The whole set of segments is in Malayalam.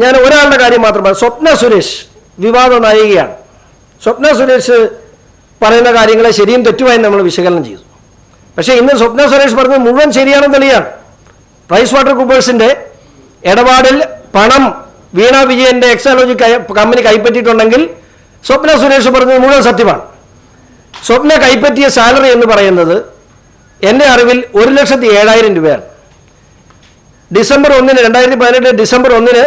ഞാൻ ഒരാളുടെ കാര്യം പറയാം. സ്വപ്ന സുരേഷ് വിവാദ നായികയാണ്. സ്വപ്ന സുരേഷ് പറയുന്ന കാര്യങ്ങളെ ശരിയും തെറ്റുമായി നമ്മൾ വിശകലനം ചെയ്തു. പക്ഷേ ഇന്ന് സ്വപ്ന സുരേഷ് പറഞ്ഞത് മുഴുവൻ ശരിയാണെന്ന് തെളിയാണ്. പ്രൈസ് വാട്ടർ കൂപ്പേഴ്സിന്റെ ഇടപാടിൽ പണം വീണ വിജയന്റെ എക്സാലോജി കമ്പനി കൈപ്പറ്റിയിട്ടുണ്ടെങ്കിൽ സ്വപ്ന സുരേഷ് പറഞ്ഞത് മുഴുവൻ സത്യമാണ്. സ്വപ്ന കൈപ്പറ്റിയ സാലറി എന്ന് പറയുന്നത് എന്റെ അറിവിൽ ഒരു ലക്ഷത്തി ഏഴായിരം രൂപയാണ്. ഡിസംബർ ഒന്നിന് രണ്ടായിരത്തി പതിനെട്ട് ഡിസംബർ ഒന്നിന്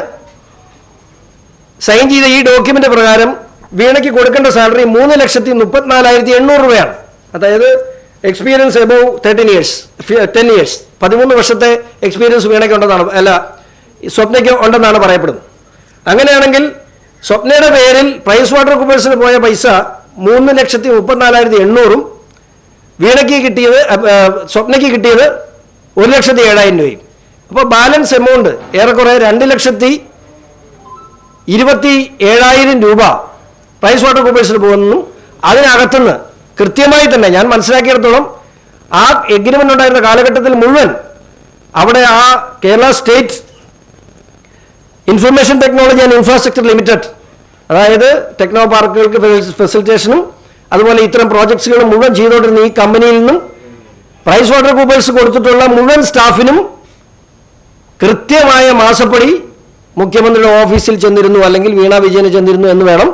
സൈൻ ചെയ്ത ഈ ഡോക്യുമെന്റ് പ്രകാരം വീണയ്ക്ക് കൊടുക്കേണ്ട സാലറി മൂന്ന് ലക്ഷത്തി മുപ്പത്തിനാലായിരത്തി എണ്ണൂറ് രൂപയാണ്. അതായത് experience above thirteen years ten years പതിമൂന്ന് വർഷത്തെ എക്സ്പീരിയൻസ് വീണയ്ക്ക് ഉണ്ടെന്നാണ് അല്ല സ്വപ്നയ്ക്ക് ഉണ്ടെന്നാണ് പറയപ്പെടുന്നത്. അങ്ങനെയാണെങ്കിൽ സ്വപ്നയുടെ പേരിൽ പ്രൈസ് വാട്ടർ കുപ്പേഴ്സിന് പോയ പൈസ മൂന്ന് ലക്ഷത്തി മുപ്പത്തിനാലായിരത്തി എണ്ണൂറും വീണയ്ക്ക് കിട്ടിയത് സ്വപ്നയ്ക്ക് കിട്ടിയത് ഒരു ലക്ഷത്തി ഏഴായിരം രൂപയും. അപ്പോൾ ബാലൻസ് എമൗണ്ട് ഏറെക്കുറെ രണ്ട് ലക്ഷത്തി ഇരുപത്തി ഏഴായിരം രൂപ പ്രൈസ് വാട്ടർ കൂപ്പേഴ്സിന് പോകുന്നു. അതിനകത്തുനിന്ന് കൃത്യമായി തന്നെ ഞാൻ മനസ്സിലാക്കിയിടത്തോളം ആ എഗ്രിമെന്റ് ഉണ്ടായിരുന്ന കാലഘട്ടത്തിൽ മുഴുവൻ അവിടെ ആ Kerala state information technology and infrastructure limited അതായത് ടെക്നോ പാർക്കുകൾക്ക് ഫെസിലിറ്റേഷനും അതുപോലെ ഇത്തരം പ്രോജക്ട്സുകളും മുഴുവൻ ചെയ്തുകൊണ്ടിരുന്ന ഈ കമ്പനിയിൽ നിന്നും പ്രൈസ് വാട്ടർ കൂപ്പേഴ്സ് കൊടുത്തിട്ടുള്ള മുഴുവൻ സ്റ്റാഫിനും കൃത്യമായ മാസപ്പടി മുഖ്യമന്ത്രിയുടെ ഓഫീസിൽ ചെന്നിരുന്നു അല്ലെങ്കിൽ വീണ വിജയന് ചെന്നിരുന്നു എന്ന് വേണം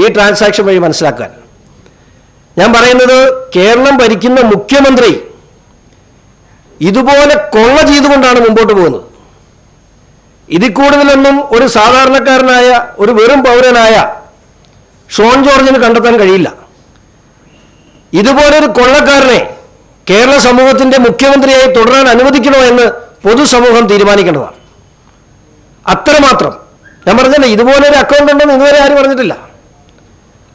ഈ ട്രാൻസാക്ഷൻ വഴി മനസ്സിലാക്കാൻ. ഞാൻ പറയുന്നത് കേരളം ഭരിക്കുന്ന മുഖ്യമന്ത്രി ഇതുപോലെ കൊള്ള ചെയ്തുകൊണ്ടാണ് മുമ്പോട്ട് പോകുന്നത്. ഇതിൽ കൂടുതലൊന്നും ഒരു സാധാരണക്കാരനായ ഒരു വെറും പൗരനായ ഷോൺ ജോർജിന് കണ്ടെത്താൻ കഴിയില്ല. ഇതുപോലൊരു കൊള്ളക്കാരനെ കേരള സമൂഹത്തിന്റെ മുഖ്യമന്ത്രിയായി തുടരാൻ അനുവദിക്കണോ എന്ന് പൊതുസമൂഹം തീരുമാനിക്കേണ്ടതാണ്. അത്രമാത്രം. ഞാൻ പറഞ്ഞില്ല ഇതുപോലെ ഒരു അക്കൗണ്ട് ഉണ്ടെന്ന് ഇതുവരെ ആരും പറഞ്ഞിട്ടില്ല.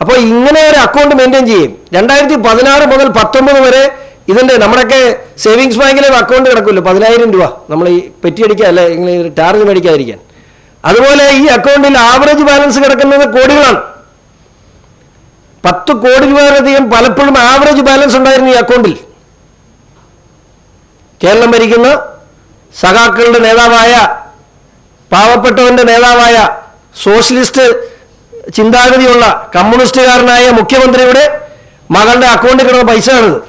അപ്പോൾ ഇങ്ങനെ ഒരു അക്കൗണ്ട് മെയിന്റെയിൻ ചെയ്യും. രണ്ടായിരത്തി പതിനാറ് മുതൽ പത്തൊമ്പത് വരെ ഇതിന്റെ നമ്മുടെയൊക്കെ സേവിങ്സ് ബാങ്കിലെ അക്കൗണ്ട് കിടക്കുമല്ലോ പതിനായിരം രൂപ. നമ്മൾ ഈ പെറ്റിയടിക്കുക അല്ലെ ഇങ്ങനെ ടാർജ് മേടിക്കാതിരിക്കാൻ. അതുപോലെ ഈ അക്കൗണ്ടിൽ ആവറേജ് ബാലൻസ് കിടക്കുന്നത് കോടികളാണ്. പത്ത് കോടി രൂപയിലധികം പലപ്പോഴും ആവറേജ് ബാലൻസ് ഉണ്ടായിരുന്നു ഈ അക്കൗണ്ടിൽ കേരളം ഭരിക്കുന്ന സഖാക്കളുടെ നേതാവായ പാവപ്പെട്ടവന്റെ നേതാവായ സോഷ്യലിസ്റ്റ് ചിന്താഗതിയുള്ള കമ്മ്യൂണിസ്റ്റുകാരനായ മുഖ്യമന്ത്രിയുടെ മകളുടെ അക്കൗണ്ടിൽ കിടന്ന പൈസയാണിത്.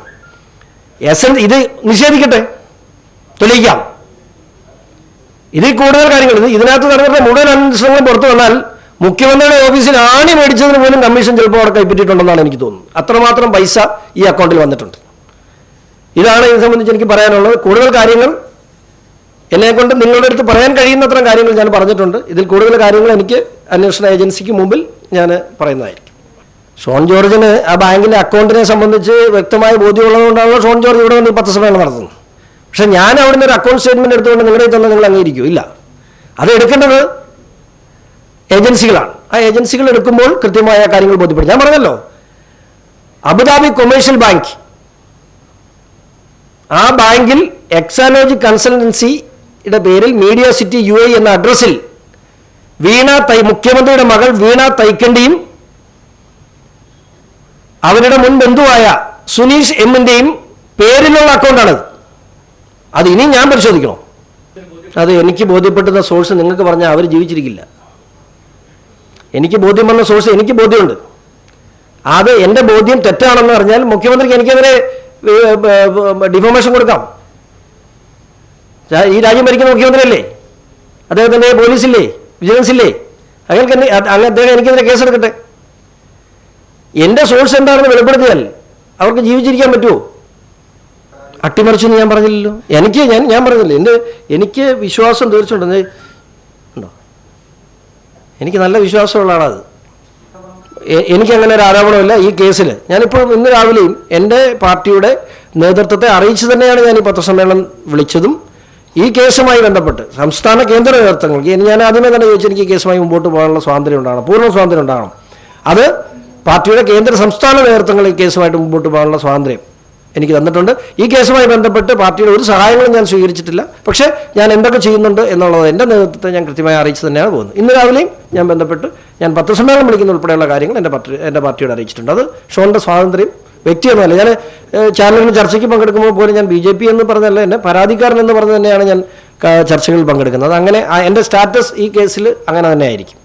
എസ് എൻ ഇത് നിഷേധിക്കട്ടെ? തെളിയിക്കാം. ഇതിൽ കൂടുതൽ കാര്യങ്ങൾ ഇത് ഇതിനകത്ത് നടന്നിട്ട് മുഴുവൻ അന്വേഷണങ്ങളും പുറത്തു വന്നാൽ മുഖ്യമന്ത്രിയുടെ ഓഫീസിൽ ആണി മേടിച്ചതിന് പോലും കമ്മീഷൻ ചിലപ്പോൾ അവിടെ കൈപ്പറ്റിയിട്ടുണ്ടെന്നാണ് എനിക്ക് തോന്നുന്നത്. അത്രമാത്രം പൈസ ഈ അക്കൗണ്ടിൽ വന്നിട്ടുണ്ട്. ഇതാണ് ഇത് സംബന്ധിച്ച് എനിക്ക് പറയാനുള്ളത്. കൂടുതൽ കാര്യങ്ങൾ എന്നെ കൊണ്ട് നിങ്ങളുടെ അടുത്ത് പറയാൻ കഴിയുന്നത്ര കാര്യങ്ങൾ ഞാൻ പറഞ്ഞിട്ടുണ്ട്. ഇതിൽ കൂടുതൽ കാര്യങ്ങൾ എനിക്ക് അന്വേഷണ ഏജൻസിക്ക് മുമ്പിൽ ഞാൻ പറയുന്നതായിരിക്കും. ഷോൺ ജോർജിന് ആ ബാങ്കിന്റെ അക്കൗണ്ടിനെ സംബന്ധിച്ച് വ്യക്തമായ ബോധ്യമുള്ളതുകൊണ്ടാണല്ലോ ഷോൺ ജോർജ് ഇവിടെ വന്ന് ഈ പത്രസമ്മേളനം നടത്തുന്നത്. പക്ഷെ ഞാൻ അവിടെ നിന്ന് ഒരു അക്കൗണ്ട് സ്റ്റേറ്റ്മെന്റ് എടുത്തുകൊണ്ട് നിങ്ങളുടെ തന്നെ നിങ്ങൾ അംഗീകരിക്കൂ. ഇല്ല. അത് എടുക്കേണ്ടത് ഏജൻസികളാണ്. ആ ഏജൻസികൾ എടുക്കുമ്പോൾ കൃത്യമായ കാര്യങ്ങൾ ബോധ്യപ്പെടും. ഞാൻ പറഞ്ഞല്ലോ. Abu Dhabi commercial bank. ആ ബാങ്കിൽ എക്സാലോജി കൺസൾട്ടൻസിയുടെ പേരിൽ മീഡിയ സിറ്റി യു എന്ന അഡ്രസ്സിൽ വീണ തൈ മുഖ്യമന്ത്രിയുടെ മകൾ വീണ തൈക്കണ്ടിയും അവരുടെ മുൻ ബന്ധുവായ സുനീഷ് എമ്മിന്റെയും പേരിലുള്ള അക്കൗണ്ടാണത്. അത് ഇനി ഞാൻ പരിശോധിക്കണോ? അത് എനിക്ക് ബോധ്യപ്പെട്ടുന്ന സോഴ്സ് നിങ്ങൾക്ക് പറഞ്ഞാൽ അവർ ജീവിച്ചിരിക്കില്ല. എനിക്ക് ബോധ്യം വന്ന സോഴ്സ് എനിക്ക് ബോധ്യമുണ്ട്. അത് എന്റെ ബോധ്യം തെറ്റാണെന്ന് പറഞ്ഞാൽ മുഖ്യമന്ത്രിക്ക് എനിക്കെതിരെ ഡിഫോമേഷൻ കൊടുക്കാം. ഈ രാജ്യം ഭരിക്കുന്ന മുഖ്യമന്ത്രിയല്ലേ? അദ്ദേഹത്തിന്റെ പോലീസില്ലേ? വിജിലൻസ് ഇല്ലേ അയാൾക്ക് എന്നെ അങ്ങനെ അങ്ങ് അദ്ദേഹം എനിക്കെതിരെ കേസെടുക്കട്ടെ എന്റെ സോഴ്സ് എന്താണെന്ന് വെളിപ്പെടുത്തിയാൽ അവർക്ക് ജീവിച്ചിരിക്കാൻ പറ്റുമോ? അട്ടിമറിച്ചെന്ന് ഞാൻ പറഞ്ഞില്ലല്ലോ. എനിക്ക് ഞാൻ ഞാൻ പറഞ്ഞില്ല എന്റെ എനിക്ക് വിശ്വാസം തീർച്ചയായിട്ടുണ്ടോ എനിക്ക് നല്ല വിശ്വാസമുള്ള ആളത് എ- എനിക്കങ്ങനെ ഒരു ആരോപണമില്ല ഈ കേസിൽ ഞാനിപ്പോൾ ഇന്ന് രാവിലെയും എന്റെ പാർട്ടിയുടെ നേതൃത്വത്തെ അറിയിച്ചു തന്നെയാണ് ഞാൻ ഈ പത്രസമ്മേളനം വിളിച്ചതും ഈ കേസുമായി ബന്ധപ്പെട്ട് സംസ്ഥാന കേന്ദ്ര നേതൃത്വങ്ങൾക്ക് ഞാൻ ആദ്യമേ തന്നെ ചോദിച്ചു എനിക്ക് കേസുമായി മുമ്പോട്ട് പോകാനുള്ള സ്വാതന്ത്ര്യം ഉണ്ടാകണം പൂർണ സ്വാതന്ത്ര്യം ഉണ്ടാകണം. അത് പാർട്ടിയുടെ കേന്ദ്ര സംസ്ഥാന നേതൃത്വങ്ങൾ ഈ കേസുമായിട്ട് മുമ്പോട്ട് പോകാനുള്ള സ്വാതന്ത്ര്യം എനിക്ക് തന്നിട്ടുണ്ട്. ഈ കേസുമായി ബന്ധപ്പെട്ട് പാർട്ടിയുടെ ഒരു സഹായങ്ങളും ഞാൻ സ്വീകരിച്ചിട്ടില്ല. പക്ഷേ ഞാൻ എന്തൊക്കെ ചെയ്യുന്നുണ്ട് എന്നുള്ളത് എന്റെ നേതൃത്വത്തെ ഞാൻ കൃത്യമായി അറിയിച്ചു തന്നെയാണ് പോകുന്നത്. ഇന്ന് രാവിലെയും ഞാൻ ബന്ധപ്പെട്ട് ഞാൻ പത്രസമ്മേളനം വിളിക്കുന്ന ഉൾപ്പെടെയുള്ള കാര്യങ്ങൾ എന്റെ പാർട്ടി എന്റെ പാർട്ടിയോട് അറിയിച്ചിട്ടുണ്ട്. അത് ഷോണിന്റെ സ്വാതന്ത്ര്യം വ്യക്തിയൊന്നുമല്ല. ഞാൻ ചാനലിന് ചർച്ചയ്ക്ക് പങ്കെടുക്കുമ്പോൾ പോലും ഞാൻ ബി ജെ പി എന്ന് പറഞ്ഞല്ല എന്നെ പരാതിക്കാരൻ എന്ന് പറഞ്ഞ് തന്നെയാണ് ഞാൻ ചർച്ചകളിൽ പങ്കെടുക്കുന്നത്. അങ്ങനെ എന്റെ സ്റ്റാറ്റസ് ഈ കേസിൽ അങ്ങനെ തന്നെ ആയിരിക്കും.